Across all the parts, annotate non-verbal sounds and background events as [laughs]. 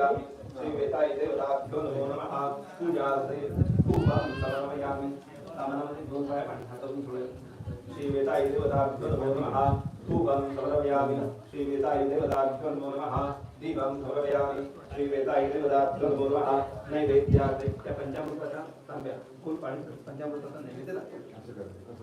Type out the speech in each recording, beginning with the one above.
श्रीवेताय देवताभ्यो नमो नमः पूजार्थे पूर्वं समर्पयामि सामानामध्ये दोन वेळा पाणी हातातून श्री देवताभ्यो नमो नमः पूर्वं समर्पयामि श्री देवताभ्यो नमो नमः दीपं समर्पयामि श्री वेताय देवताभ्यो नमो नमः नैवेद्यार्थे त्या पंचामृताचा तांब्या फुल पाणी पंचामृताचा नैवेद्य लागतो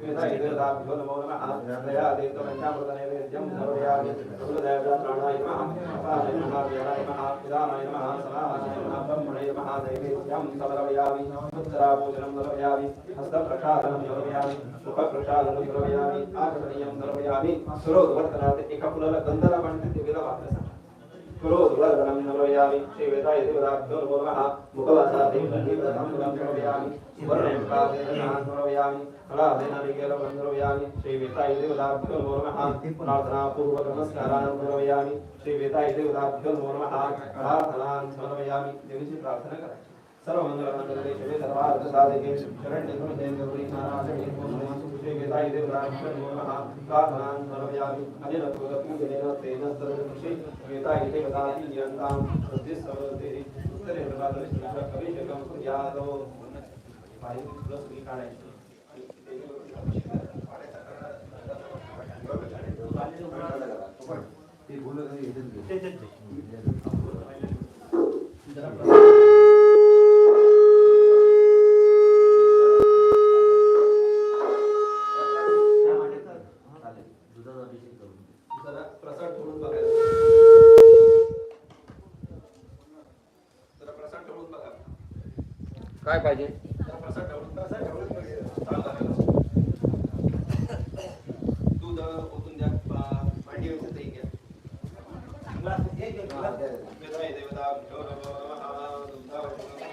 वेताय देवताभ्यो नमो नमः। दया देव पंचामृत नैवेद्यं समर्पयामि गुरुदेवता प्राणाय नमः। अपाय नमः। व्यानाय नमः। पितामहाय नमः। समाहाय नमः। ब्रह्मणे नमः। नैवेद्यं समर्पयामि। उत्तराभूषणं समर्पयामि। हस्तप्रक्षालनं समर्पयामि। मुखप्रक्षालनं समर्पयामि। आचमनीयं समर्पयामि। सुरोधवर्तनार्थे एका फुलाला गंधाला पाणी देवीला वापरलं सांगा पुरोधवर्धनं समर्पयामि श्रीवेदाय देवताभ्यो नमो नमः। मुखवासादे दीपदं समर्पयामि वर्णकादेन समर्पयामि फलादेन निकेलं समर्पयामि श्रीवेदाय देवताभ्यो नमो नमः। प्रार्थनापूर्वक नमस्कारान् समर्पयामि श्रीवेदाय देवताभ्यो नमो नमः। प्रार्थनान् समर्पयामि देवीची प्रार्थना करायची सर्व मंगलमंगले शिवे सर्वार्थ साधिके शरण्ये त्र्यंबके गौरी नारायणी नमोस्तुते श्रीवेदाय देवताभ्यो नमः समर्पयामि तेन सर्वदृशे वेदाय देवताति यन्तां प्रतिस्सवते उत्तरे प्रभातले कविशकं प्लस मी काढायची ते. बोलत नाही, येतात घे. जरा प्रसाद ठेवून बघायला जरा प्रसाद ठेवून बघा काय पाहिजे जरा प्रसाद ठेवून प्रसाद ठेवून बघा. चांगला आहे. दूध ओतून द्या पा- भांडी व्यवस्थित ही घ्या वेदाय देवताभ्यो नमो नमः. दुग्धावशेषं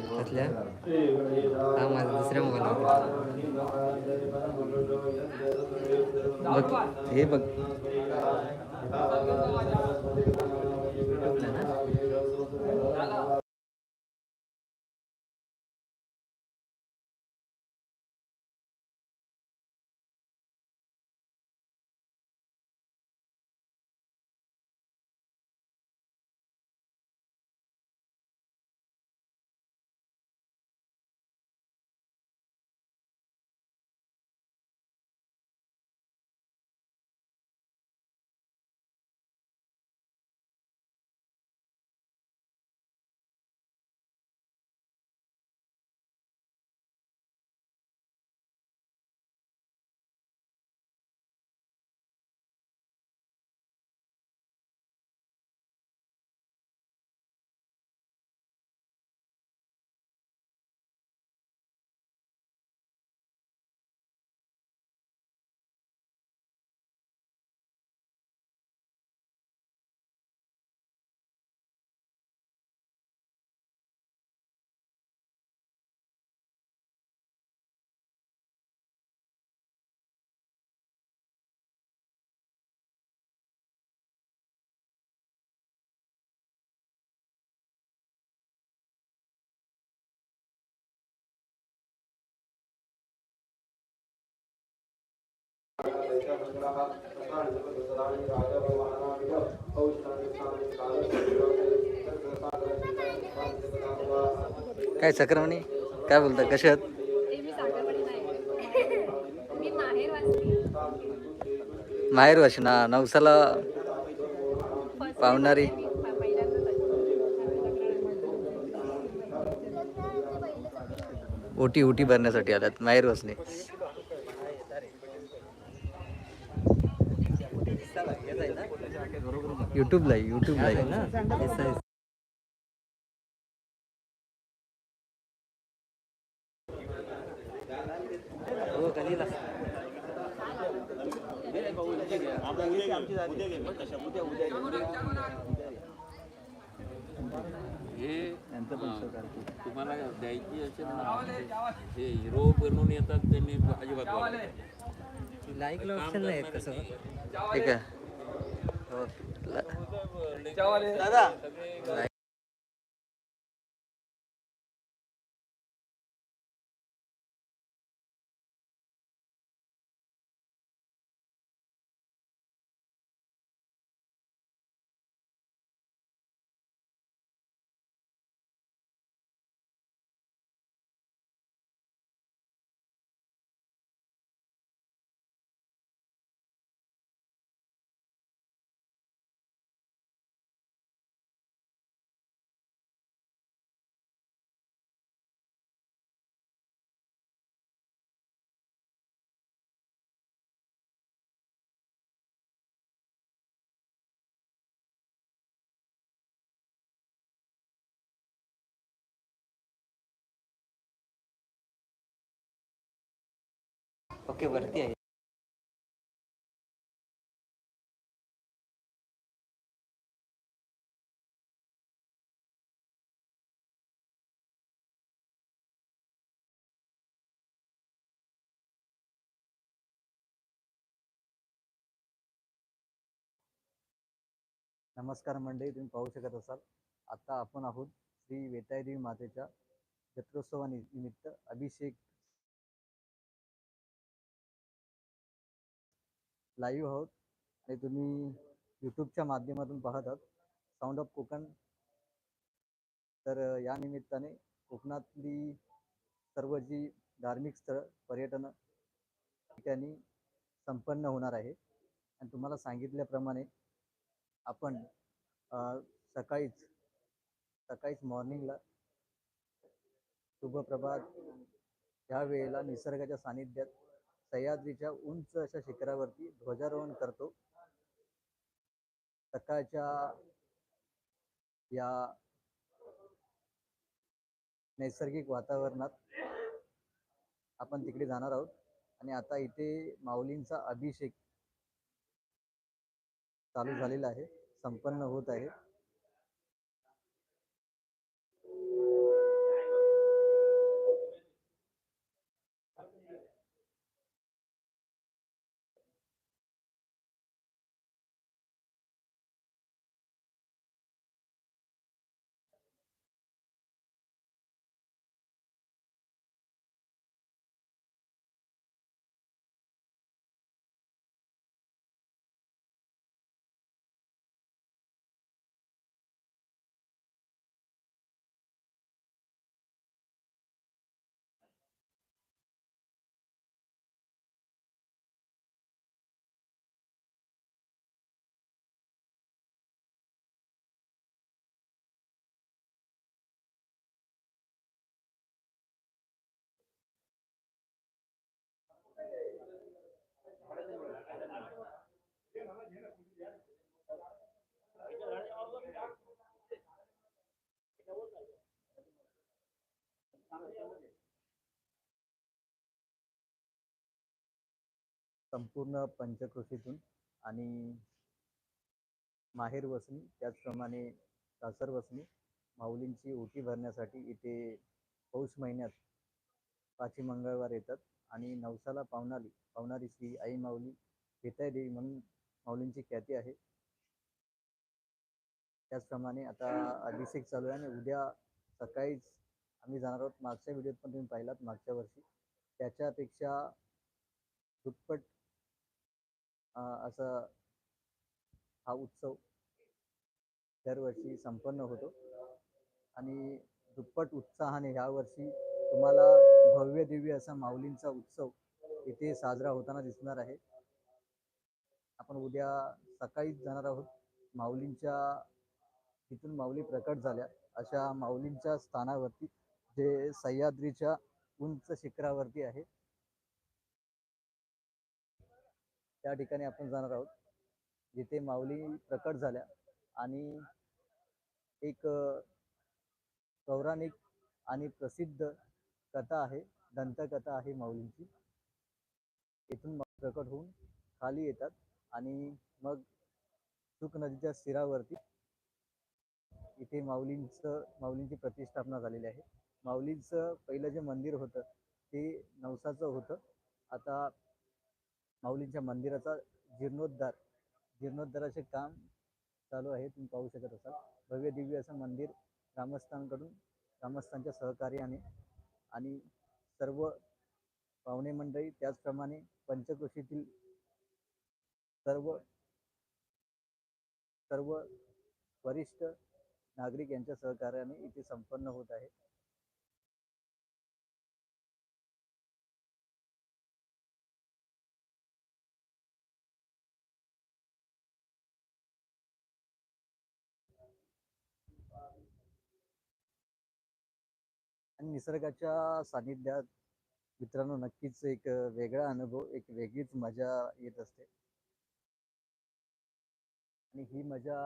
त्यातल्या? हा माझा दुसऱ्या मोबाईलवर बघ हे बघ. काय चक्रमणी? काय बोलता? कशा आहात? ते मी साखरवाडी नाही. [laughs] मी माहेर वाशिना नवसाला पावणारी. ओटी ओटी भरण्यासाठी आल्यात माहेर वासने युट्यूबला युट्यूबला आमची झाली. उद्या उद्या हे हा. तुम्हाला द्यायची असेल ना हे हिरो बनवून येतात त्यांनी अजिबात काम ऑप्शन नाही करणारे कसं. ठीक आहे हो. दादा. ओके वरती आहे. नमस्कार मंडळी तुम्ही पाहू शकत असाल. आता आपण आहोत श्री वेतायदेवी मातेच्या जत्रोत्सवानिमित्त अभिषेक लाईव्ह आहोत आणि तुम्ही यूट्यूबच्या माध्यमातून पाहत आहात. साऊंड ऑफ कोकण तर या निमित्ताने कोकणातली सर्व जी धार्मिक स्थळं पर्यटन ठिकाणी संपन्न होणार आहे. आणि तुम्हाला सांगितल्याप्रमाणे आपण सकाळीच सकाळीच मॉर्निंगला शुभप्रभात ह्या वेळेला निसर्गाच्या सानिध्यात सह्याद्रीच्या उंच अशा शिखरावरती ध्वजारोहण करतो. सकाळच्या या नैसर्गिक वातावरणात आपण तिकडे जाणार आहोत. आणि आता इथे माऊलींचा अभिषेक चालू झालेला आहे. संपन्न होत आहे. संपूर्ण पंचकृषीतून आणि माहेर वसनी त्याचप्रमाणे सासर वसनी माऊलींची ओटी भरण्यासाठी इथे पौष महिन्यात पाची मंगळवार येतात. आणि नवसाला पावणारी पावणारी श्री आई माऊली घेता देवी म्हणून माऊलींची ख्याती आहे. त्याचप्रमाणे आता अभिषेक चालू आहे आणि उद्या सकाळीच आम्ही जाणार आहोत. मागच्या व्हिडिओत पण तुम्ही पाहिलात मागच्या वर्षी. त्याच्यापेक्षा दुप्पट असा हा उत्सव दरवर्षी संपन्न होतो. आणि दुप्पट उत्साहाने ह्या वर्षी तुम्हाला भव्य दिव्य असा माऊलींचा उत्सव इथे साजरा होताना दिसणार आहे. आपण उद्या सकाळीच जाणार आहोत. माऊलींच्या तिथून माऊली प्रकट झाल्या अशा माऊलींच्या स्थानावरती जे सह्याद्रीच्या उंच शिखरावरती आहे. त्या ठिकाणी आपण जाणार आहोत. जिथे माऊली प्रकट झाल्या आणि एक पौराणिक आणि प्रसिद्ध कथा आहे. दंतकथा आहे माऊलींची. इथून प्रकट होऊन खाली येतात. आणि मग सुख नदीच्या शिरावरती इथे माऊलींचं माऊलींची प्रतिष्ठापना झालेली आहे. माऊलींचं पहिलं जे मंदिर होतं ते नवसाचं होतं. आता माऊलींच्या मंदिराचा जीर्णोद्धार जीर्णोद्धाराचे काम चालू आहे तुम्ही पाहू शकत असाल. भव्य दिव्य असं मंदिर ग्रामस्थांकडून ग्रामस्थांच्या सहकार्याने आणि सर्व पाहुणे मंडळी त्याचप्रमाणे पंचकृषीतील सर्व सर्व वरिष्ठ नागरिक यांच्या सहकार्याने इथे संपन्न होत आहे. आणि निसर्गाच्या सानिध्यात मित्रांनो नक्कीच एक वेगळा अनुभव एक वेगळीच मजा येत असते. आणि ही मजा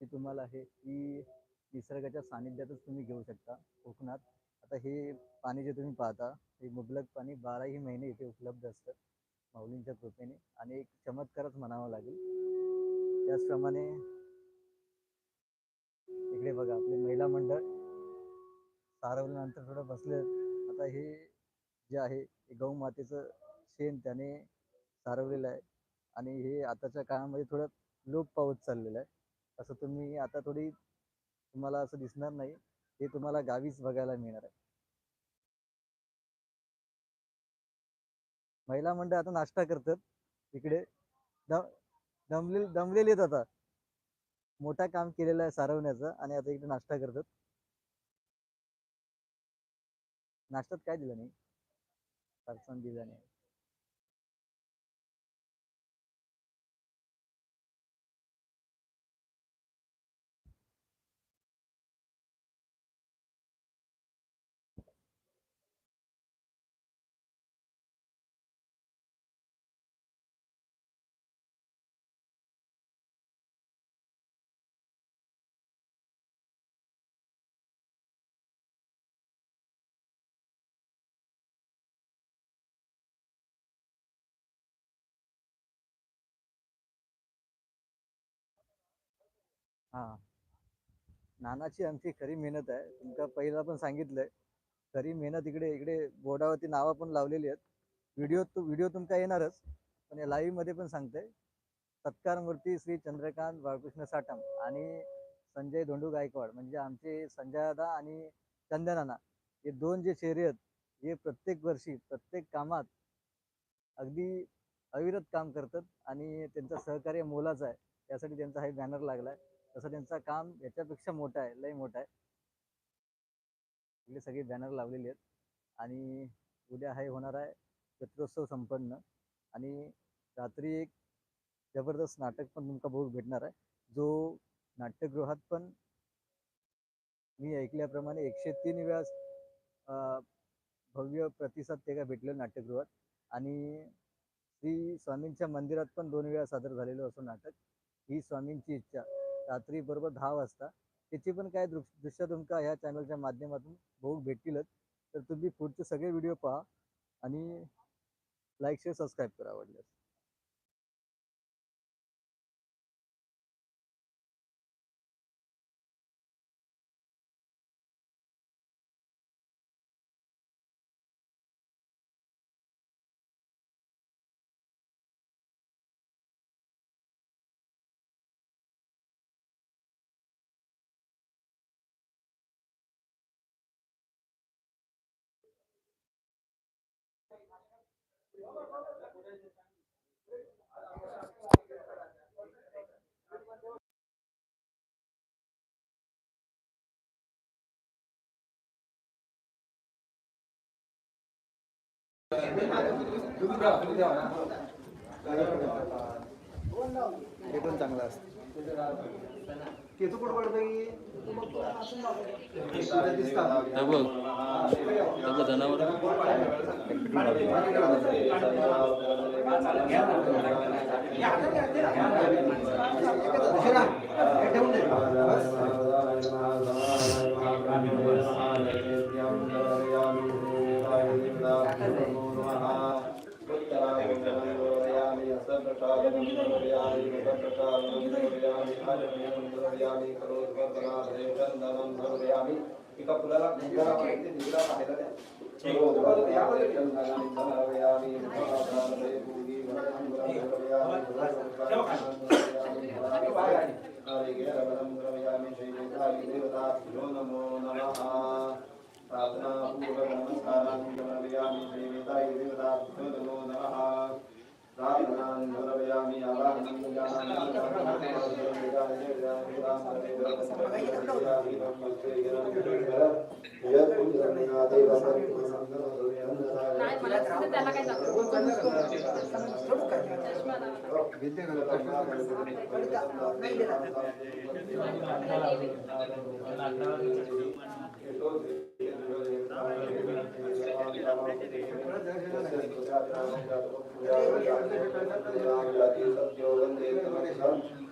जी तुम्हाला आहे. की निसर्गाच्या सानिध्यातच तुम्ही घेऊ शकता कोकणात. आता हे पाणी जे तुम्ही पाहता हे मुबलक पाणी बाराही महिने इथे उपलब्ध असतं माऊलींच्या कृपेने. आणि एक चमत्कारच म्हणावा लागेल. त्याचप्रमाणे इकडे बघा आपले महिला मंडळ सारवल्यानंतर थोडं बसले आता हे जे आहे गौ मातेचं शेण त्याने सारवलेलं आहे. आणि हे आताच्या काळामध्ये थोडं लोप पावत चाललेलं आहे. असं तुम्ही आता थोडी तुम्हाला असं दिसणार नाही. हे तुम्हाला गावीच बघायला मिळणार आहे. महिला मंडळ आता नाश्ता करतात इकडे. दम दमले दमलेले आहेत आता. मोठा काम केलेलं आहे सारवण्याचा आणि आता इकडे नाश्ता करतात. नाश्त्यात काय दिलं नाही? दिलं नाही. हा. नानाची आमची खरी मेहनत आहे. तुमका पहिला पण सांगितलंय. खरी मेहनत इकडे इकडे बोर्डावरती नावं पण लावलेली आहेत. व्हिडिओ तू व्हिडिओ तुमका येणारच. पण या live मध्ये पण सांगते सत्कार मूर्ती श्री चंद्रकांत बाळकृष्ण साठम आणि संजय धोंडू गायकवाड म्हणजे आमचे संजय दादा आणि चंदनाना हे दोन जे चेहरे आहेत हे प्रत्येक वर्षी प्रत्येक कामात अगदी अविरत काम करतात आणि त्यांचं सहकार्य मोलाचं आहे. त्यासाठी त्यांचा हा बॅनर लागला आहे तसं त्यांचं काम याच्यापेक्षा मोठं आहे लय मोठं आहे. इकडे सगळी बॅनर लावलेली आहेत. आणि उद्या आहे होणार आहे चित्रोत्सव संपन्न. आणि रात्री एक जबरदस्त नाटक पण तुमका बघू भेटणार आहे. जो नाट्यगृहात पण मी ऐकल्याप्रमाणे एकशे तीन वेळा भव्य प्रतिसाद ते काय भेटलेलं नाट्यगृहात. आणि श्री स्वामींच्या मंदिरात पण दोन वेळा सादर झालेलं असं नाटक. ही स्वामींची इच्छा. रात्री बरोबर दहा वाजता. त्याची पण काय दृश दृश्य तुमका ह्या चॅनलच्या माध्यमातून बघू भेटतीलच. तर तुम्ही पुढचे सगळे व्हिडिओ पहा आणि लाईक शेअर सबस्क्राईब करा आवडल्यास. ते पण चांगलं असतं. केचू कुठं पडतं तब जनावर उत्तरा समर्पयामि करोद्वर्धनार्थं चन्दनं समर्पयामी एका फुलाला फुलाला माहिती दिला पाहिलं त्या. समर्पयामि श्रीदेवाय देवताभ्यो नमो नमः. प्रार्थना पूर्वक नमस्कारान् समर्पयामि श्रीदेवाय नमो आवाहनं नाही मला तसं त्याला काय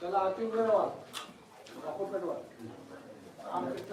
चला आतिफ मेरवाल ठाकुर मेरवाल आम कृष्ण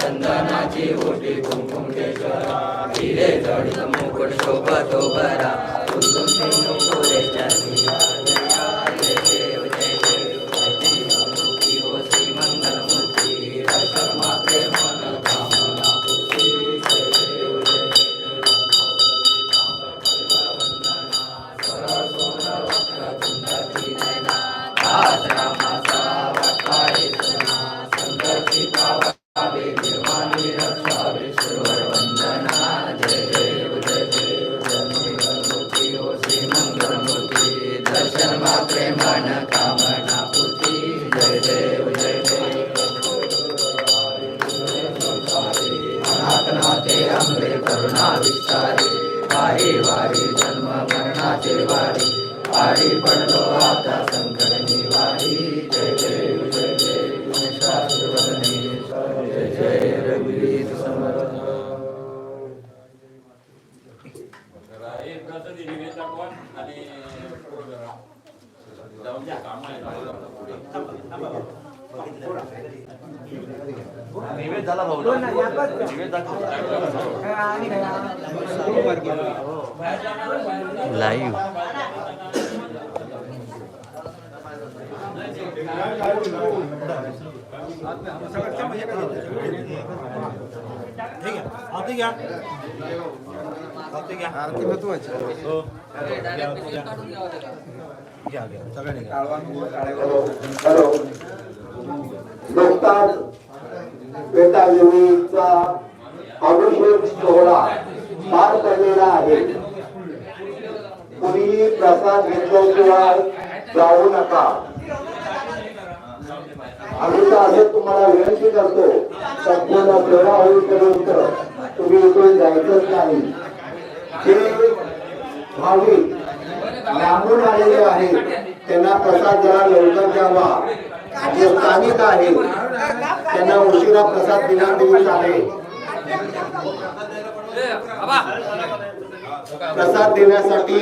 चंदनाची ओटी कुंकुम केशरा हिरे जडित मुकुट शोभतो बरा. कुंकुम सिंधू पुरेच्या आंबे करुणा विस्तारे वारी वारी जन्म मरणाचे वारी. वारी पडलो आता संकट निवारी जय जय देव शास्त्रवदने जय जय रघुवीर समर्थ जरा एक प्रसाद निवेद दाखवा आणि पुढं जरा जाऊन द्या काम आहे निवेद झाला भाऊ निवेद दाखव लाईव्ह हॅलो नुकताच बेतादेवीचा अभिषेक सोहळा पार पडलेला आहे. कुणीही प्रसाद घेतल्याशिवाय जाऊ नका. आम्ही तर असं तुम्हाला विनंती करतो संपूर्ण सेवा होईपर्यंत तुम्ही इथून जायचंच नाही. जे भाविक लांबून आलेले आहेत त्यांना प्रसाद जरा लवकर द्यावा. जे स्थानिक आहेत. त्यांना उशिरा प्रसाद देण्यात दिली आहे. प्रसाद देण्यासाठी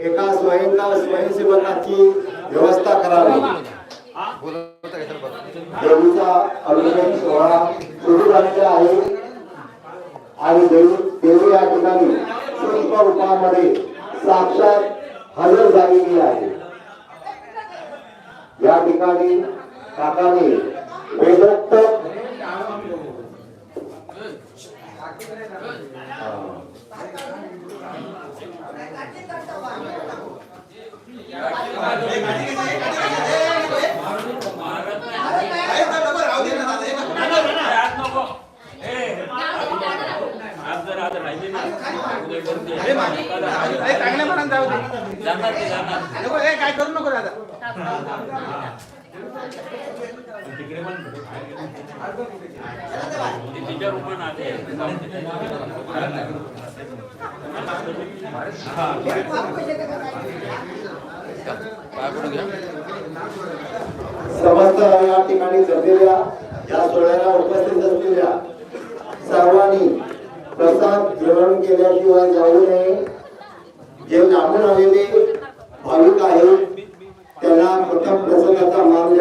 एका स्वयंका स्वयंसेवकाची व्यवस्था करावी. देवीचा अभिषेक सोहळा सुरू झालेला आहे. आणि देवी देवी या ठिकाणी पुष्प रूपामध्ये साक्षात हजर झालेली आहे. या ठिकाणी काकाने वेदोक्त काय करू नको दादा. ते तिच्या आले समस्त या ठिकाणी जमलेल्या या सोहळ्याला उपस्थित असलेल्या सर्वांनी प्रसाद ग्रहण केल्याशिवाय जाऊ नये. जे लांबून आलेले भाविक आहेत ఎలా కొత్త ప్రజలతో మామూలు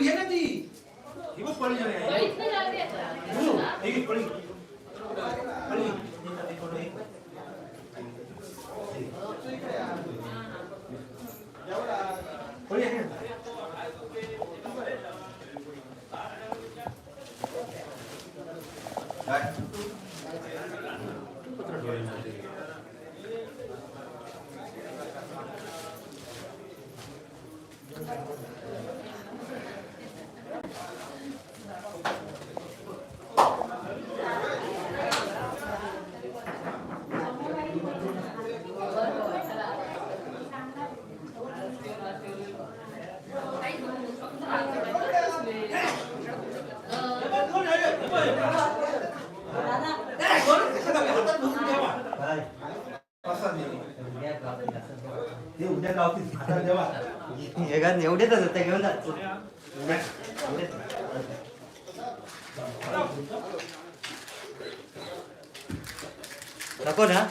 पळी गावतील आता देवा एवढेच होते घेऊन जा नको ना